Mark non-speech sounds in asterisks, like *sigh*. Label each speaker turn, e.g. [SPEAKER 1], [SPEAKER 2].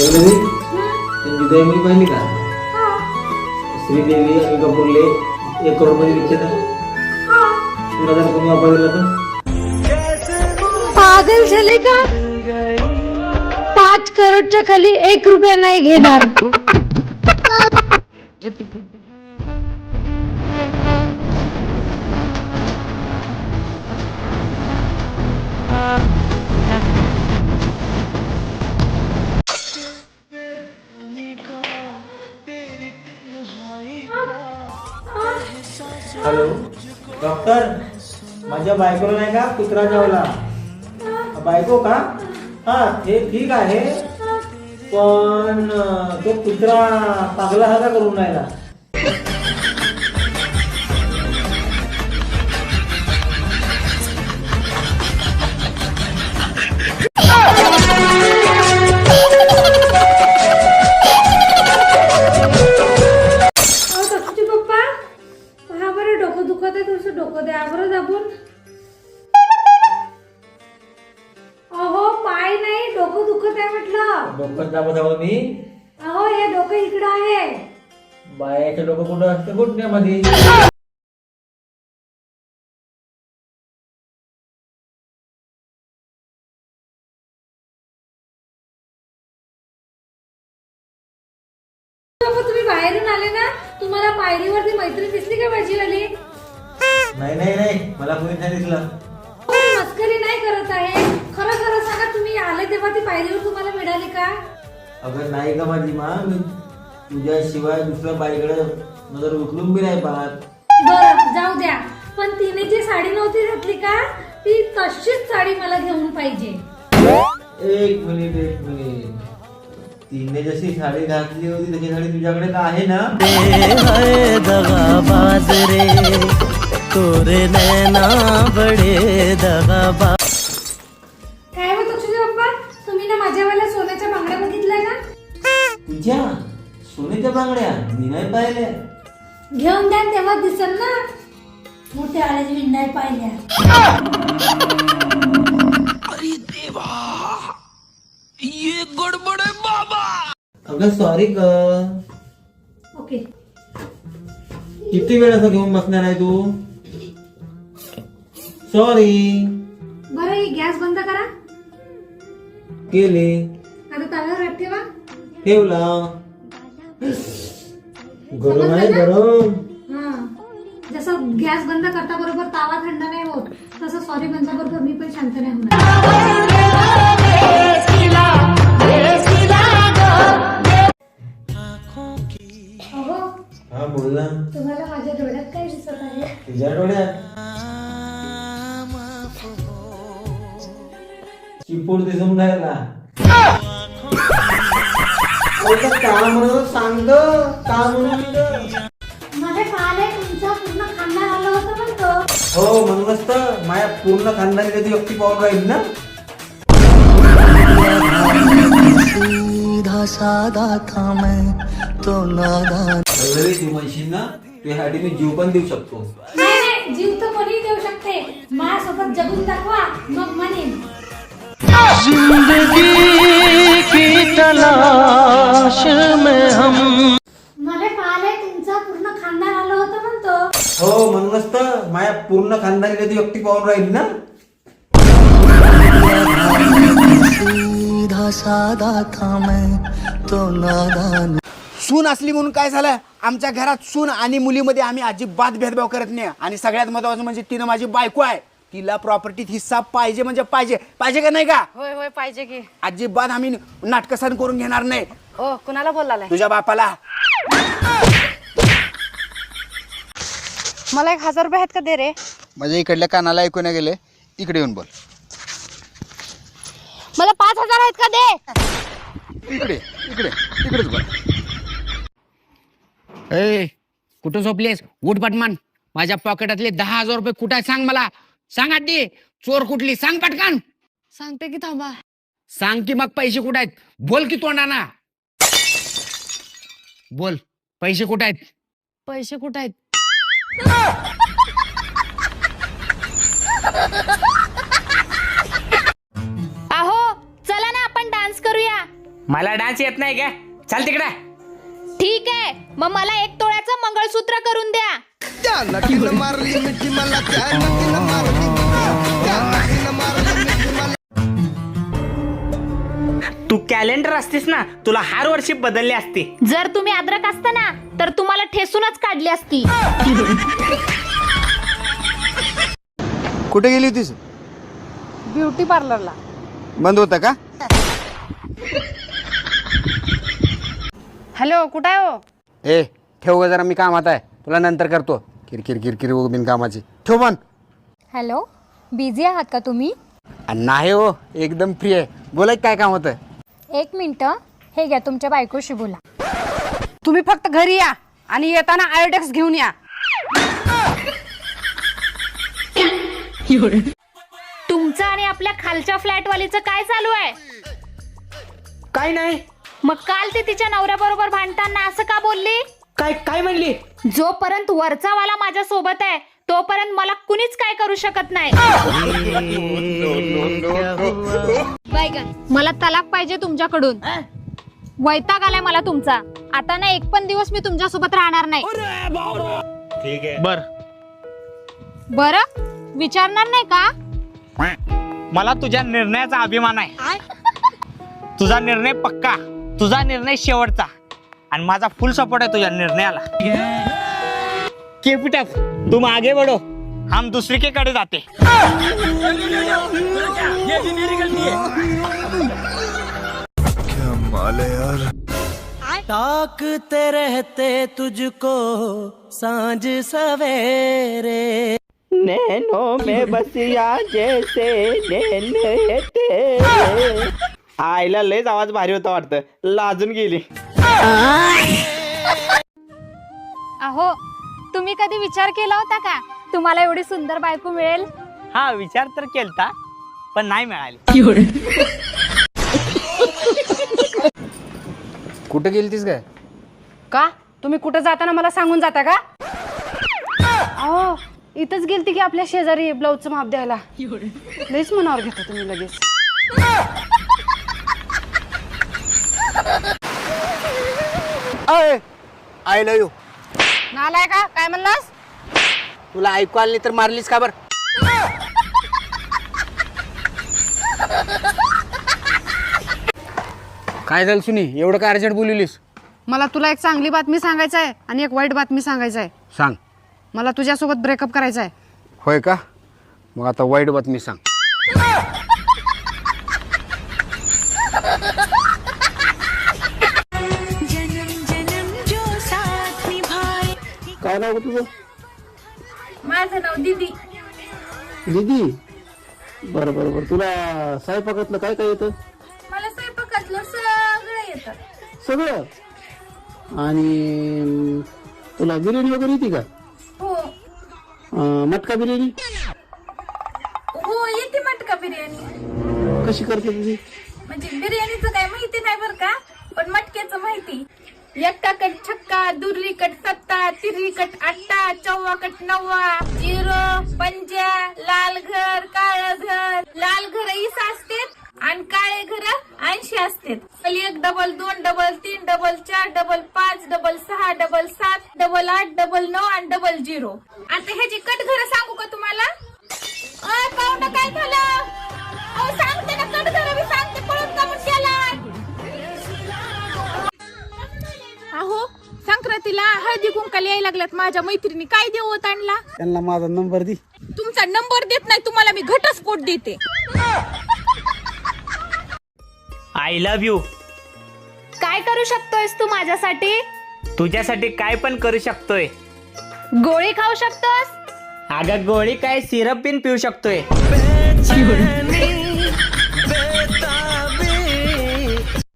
[SPEAKER 1] पल्लवी त्यांची पाहिली का? श्रीदेवी आणि कपूरले एक करोडमध्ये विकते तुला जर कोणी वापरला तर?
[SPEAKER 2] पागल झाले का? पाच करोडच्या खाली एक रुपया नाही घेणार.
[SPEAKER 1] हॅलो. डॉक्टर माझ्या बायकोला नाही का कुत्रा चावला? बायको का? हा हे ठीक आहे पण तो कुत्रा पागला हा का करून राहिला
[SPEAKER 2] दुखत आहे म्हटलं.
[SPEAKER 1] डोकं दाबत आहो मी.
[SPEAKER 2] अहो हे डोकं इकडं आहे.
[SPEAKER 1] बायाचं डोकं कुठं असतं? घुटण्यामध्ये
[SPEAKER 2] बाबा तुम्ही बाहेरून आले ना तुम्हाला पायरीवरती मैत्री दिसली का भाजीवाली?
[SPEAKER 1] नाही नाही नाही. मला कोणी नाही दिसलं.
[SPEAKER 2] मस्करी नाही करत आहे? सांगा तुम्ही आले तेव्हा ती पायरीवर तुम्हाला मिळाली का?
[SPEAKER 1] अगं नाही का माझी मा. मी तुझ्याशिवाय दुसऱ्या बाईकडे नजर उचलून बी नाही पाहत.
[SPEAKER 2] बरं जाऊ द्या. पण तिने जी साडी नव्हती घातली का ती तशीच साडी मला घेऊन पाहिजे.
[SPEAKER 1] एक मिनिट एक मिनिट. तिने जशी साडी घातली होती तशी साडी तुझ्याकडे तर आहे ना?
[SPEAKER 3] हाय दगाबाज रे तोरे नैना बड़े दगाबाज.
[SPEAKER 2] सोन्याच्या बांगड्या?
[SPEAKER 1] मी नाही पाहिल्या.
[SPEAKER 2] घेऊन द्या तेव्हा दिसल ना. मोठ्या आळ्याची मी नाही पाहिल्या.
[SPEAKER 1] अगं सॉरी ग.
[SPEAKER 2] ओके.
[SPEAKER 1] किती वेळ असं घेऊन बसणार आहे तू? सॉरी
[SPEAKER 2] बरं ही गॅस बंद करा.
[SPEAKER 1] केले.
[SPEAKER 2] आता तव्यावर ठेवा.
[SPEAKER 1] ठेवला. गरम आहे गरम.
[SPEAKER 2] हा. जसं गॅस बंद करता बरोबर तावा थंड नाही होत तसं सॉरी म्हणता बरोबर मी पण शांत नाही होणार.
[SPEAKER 1] हा बोल ना.
[SPEAKER 2] तुम्हाला माझ्या डोळ्यात काय दिसत आहे?
[SPEAKER 1] तुझ्या डोळ्यात? चिपूड दिसून राहिला. का म्हणून सांग का म्हणून?
[SPEAKER 2] माझ्या काल तुमचा पूर्ण खानदान आलं होतं म्हणतो
[SPEAKER 1] हो म्हणूनच तर माझ्या पूर्ण खानदानी कधी व्यक्ती पाहून राहील ना?
[SPEAKER 3] सीधा था मैं तो नादान
[SPEAKER 1] वगैरे तू म्हणशील ना तुझ्यासाठी मी जीव पण देऊ शकतो.
[SPEAKER 2] नाही नाही जीव तर कोणी देऊ शकते. माझ्यासोबत जगून दाखवा मग म्हणेन.
[SPEAKER 3] जिंदगी की तलाश.
[SPEAKER 1] हो म्हणूनच तर माझ्या पूर्ण खानदानी कधी व्यक्ती पाहून राहील ना?
[SPEAKER 3] सीधा सादा था मैं तो नादान.
[SPEAKER 4] सून असली म्हणून काय झालं? आमच्या घरात सून आणि मुलीमध्ये आम्ही अजिबात भेदभाव करत नाही. आणि सगळ्यात महत्वाचं म्हणजे तिनं माझी बायको आहे. तिला प्रॉपर्टीत हिस्सा पाहिजे म्हणजे पाहिजे. पाहिजे का नाही का?
[SPEAKER 5] होय होय पाहिजे की.
[SPEAKER 4] अजिबात आम्ही नाटकसान करून घेणार नाही.
[SPEAKER 5] ओ कुणाला बोलालाय
[SPEAKER 4] तुझ्या बापाला.
[SPEAKER 5] मला एक हजार रुपये आहेत का? दे रे.
[SPEAKER 6] माझ्या इकडल्या कानाला ऐकू नाही गेले. इकडे येऊन बोल.
[SPEAKER 5] मला पाच हजार आहेत का? दे.
[SPEAKER 6] इकडे इकडे इकडेच बोल.
[SPEAKER 7] ए कुठं झोपलेस? उठ पटमान माझ्या पॉकेटातले दहा हजार रुपये कुठे आहेत सांग मला. सांग आधी चोर कुठली? सांग पटकन.
[SPEAKER 5] सांगते की थांबा.
[SPEAKER 7] सांग की मग पैसे कुठे आहेत? बोल की तोंडाना बोल. पैसे कुठे आहेत?
[SPEAKER 5] पैसे कुठे आहेत? अहो चला ना आपण डान्स करूया.
[SPEAKER 8] मला डान्स येत नाही का? चाल तिकडे.
[SPEAKER 9] ठीक आहे. मग मला एक तोळ्याचं मंगळसूत्र करून द्या.
[SPEAKER 10] तू कॅलेंडर असतीस ना तुला हर वर्षी बदलले असते.
[SPEAKER 9] जर तुम्ही अद्रक असता ना तर तुम्हाला ठेसूनच काढली असती.
[SPEAKER 7] कुठे गेली होतीस?
[SPEAKER 5] ब्युटी पार्लरला
[SPEAKER 7] बंद होता का?
[SPEAKER 5] हॅलो कुठं आहे हो?
[SPEAKER 7] ए ठेव ग जरा मी कामात आहे. तुला नंतर करतो. किरकिर किरकिर बिन कामाची. ठेव पण
[SPEAKER 9] हॅलो बिझी आहात का तुम्ही?
[SPEAKER 7] नाही हो एकदम फ्री आहे. बोला की काय काम होतं?
[SPEAKER 9] एक मिनिट. हे घ्या तुमच्या बायकोशी बोला.
[SPEAKER 5] तुम्ही फक्त घरी या आणि येताना आयोडेक्स घेऊन या.
[SPEAKER 9] तुमचं आणि आपल्या खालच्या फ्लॅटवालीचं काय चालू आहे?
[SPEAKER 10] काय नाही.
[SPEAKER 9] मग काल ती तिच्या नवऱ्याबरोबर भांडताना असं का बोलली?
[SPEAKER 10] काय काय म्हणली?
[SPEAKER 9] जोपर्यंत वरचा वाला माझ्या सोबत आहे तोपर्यंत मला कुणीच काय करू शकत नाही. *laughs* मला तलाक पाहिजे तुमच्याकडून. वैताग आलाय मला तुमचा. आता ना एक पण दिवस मी तुमच्यासोबत राहणार नाही.
[SPEAKER 10] बर.
[SPEAKER 9] बर? विचारणार नाही का?
[SPEAKER 10] मला तुझ्या निर्णयाचा अभिमान आहे. तुझा निर्णय पक्का. तुझा निर्णय शेवटचा. आणि माझा फुल सपोर्ट आहे तुझ्या निर्णयाला. केपिटअप तुम आगे बढ़ो हम दूसरे के कडे जाते
[SPEAKER 3] ताकते रहते तुझको साँझ सवेरे।
[SPEAKER 10] नैनो में बसिया जैसे नैन तेरे। आईला लयच आवाज़ भारी होता वाटतं. लाजून गेली.
[SPEAKER 9] अहो तुम्ही कधी विचार केला होता का? तुम्हाला एवढी सुंदर बायको मिळेल?
[SPEAKER 10] हा विचार तर केलता पण नाही मिळाली.
[SPEAKER 7] कुठे गेली तीस काय?
[SPEAKER 5] का? तुम्ही कुठं जाताना मला सांगून जाता का? अहो इथंच गेलती की आपल्या शेजारी ब्लाऊजचं माप द्यायला. लईच मनावर घेता तुम्ही लगेच.
[SPEAKER 7] I love you.
[SPEAKER 5] नालाय का? काय म्हणलास?
[SPEAKER 7] तुला ऐकू आलं नाही तर मारलीस का बर? काय झालं सुनी? एवढं काय अर्जंट बोलवलीस?
[SPEAKER 5] मला तुला एक चांगली बातमी सांगायचं आहे आणि एक वाईट बातमी सांगायचं आहे.
[SPEAKER 7] सांग.
[SPEAKER 5] मला तुझ्यासोबत ब्रेकअप करायचा आहे.
[SPEAKER 7] होय का? मग आता वाईट बातमी सांग.
[SPEAKER 11] काय नाव गं तुझं?
[SPEAKER 12] माझं नाव दीदी.
[SPEAKER 11] दीदी? बरं बरं बरं. तुला स्वयंपाकातलं काय काय येतं?
[SPEAKER 12] मला स्वयंपाकातलं सगळं येतं.
[SPEAKER 11] सगळं? आणि अं, तुला बिर्याणी वगैरे येते का?
[SPEAKER 12] हो.
[SPEAKER 11] अं, मटका बिर्याणी?
[SPEAKER 12] हो येते मटका बिर्याणी.
[SPEAKER 11] कशी करते तुझी?
[SPEAKER 12] म्हणजे बिर्याणीचं काय माहिती नाही बरं का पण मटक्याचं माहिती. एकटा कट छक्का दुर्री कट सत्ता तिर्री कट अट्टा चौवा कट नववा. झिरो पंजा लाल घर काळ घर. लाल घर ईस असतात आणि काळे घर ऐंशी असतात. एक डबल दोन डबल तीन डबल चार डबल पाच डबल सहा डबल सात डबल आठ डबल नऊ आणि डबल झिरो आता ह्याची कट घर सांगू का तुम्हाला? संक्रांतीला हळदी कुंकाला यायला लागल्यात माझ्या मैत्रिणी. काय देवत आणला?
[SPEAKER 11] त्यांना माझा नंबर दे.
[SPEAKER 12] तुमचा नंबर देत नाही तुम्हाला मी घटस्फोट देते.
[SPEAKER 10] आय लव्ह यू
[SPEAKER 9] काय करू शकतोयस तू माझ्यासाठी?
[SPEAKER 10] तुझ्यासाठी काय पण करू शकतोय.
[SPEAKER 9] गोळी खाऊ शकतोस?
[SPEAKER 10] अगं गोळी काय सिरप पिन पिऊ शकतोय.